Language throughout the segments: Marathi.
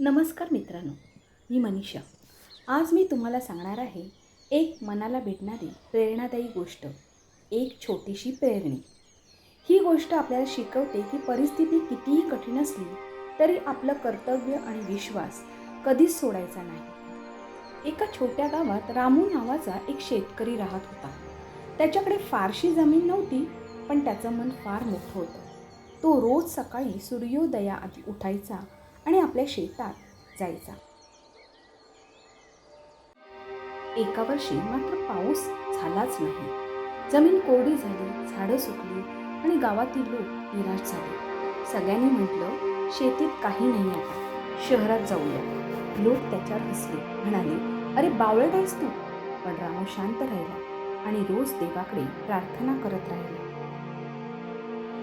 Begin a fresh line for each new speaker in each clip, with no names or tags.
नमस्कार मित्रांनो मी मनीषा. आज मी तुम्हाला सांगणार आहे एक मनाला भेटणारी प्रेरणादायी गोष्ट एक छोटीशी प्रेरणी. ही गोष्ट आपल्याला शिकवते की परिस्थिती कितीही कठीण असली तरी आपलं कर्तव्य आणि विश्वास कधीच सोडायचा नाही. एका छोट्या गावात रामू नावाचा एक शेतकरी राहत होता. त्याच्याकडे फारशी जमीन नव्हती पण त्याचं मन फार मोठं होतं. तो रोज सकाळी सूर्योदयाआधी उठायचा आणि आपल्या शेतात जायचा. एका वर्षी मात्र पाऊस झालाच नाही. जमीन कोरडी झाली झाडं सुकली आणि गावातील लोक निराश झाले. सगळ्यांनी म्हटलं शेतीत काही नाही आता शहरात जाऊया. लोक त्याच्यावर हसले म्हणाले अरे बावळट आहेस तू. पण रामू शांत राहिला आणि रोज देवाकडे प्रार्थना करत राहिला.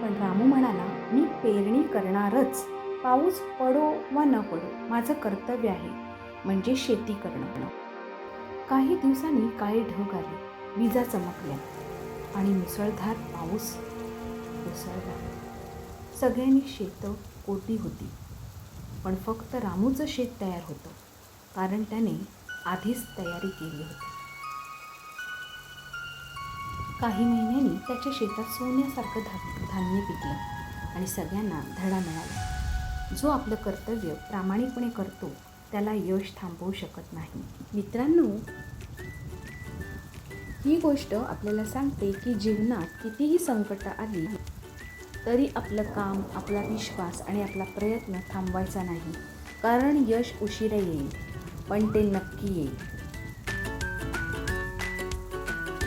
पण रामू म्हणाला मी पेरणी करणारच. पाऊस पडो वा न पडो माझं कर्तव्य आहे म्हणजे शेती करणं. काही दिवसांनी काही ढग आले विजा चमकल्या आणि मुसळधार पाऊस कोसळला. सगळ्यांनी शेतं कोरडी होती पण फक्त रामूचं शेत तयार होतं कारण त्याने आधीच तयारी केली होती. काही महिन्यांनी त्याच्या शेतात सोन्यासारखं धा धान्य पिकलं आणि सगळ्यांना धडा मिळाला. जो आपलं कर्तव्य प्रामाणिकपणे करतो त्याला यश थांबवू शकत नाही. मित्रांनो ही गोष्ट आपल्याला सांगते की जीवनात कितीही संकट आली तरी आपलं काम आपला विश्वास आणि आपला प्रयत्न थांबवायचा नाही. कारण यश उशिरा येईल पण ते नक्की येईल.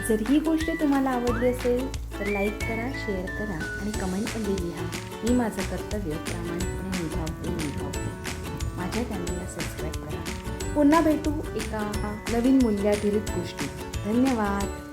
जर ही गोष्ट तुम्हाला आवडली असेल तर लाईक करा शेअर करा आणि कमेंटमध्ये लिहा. मी माझं कर्तव्य प्रामाणिकपणे निभावते निभावते माझ्या चॅनलला सबस्क्राईब करा. पुन्हा भेटू एका नवीन मूल्याधिरित गोष्टी धन्यवाद.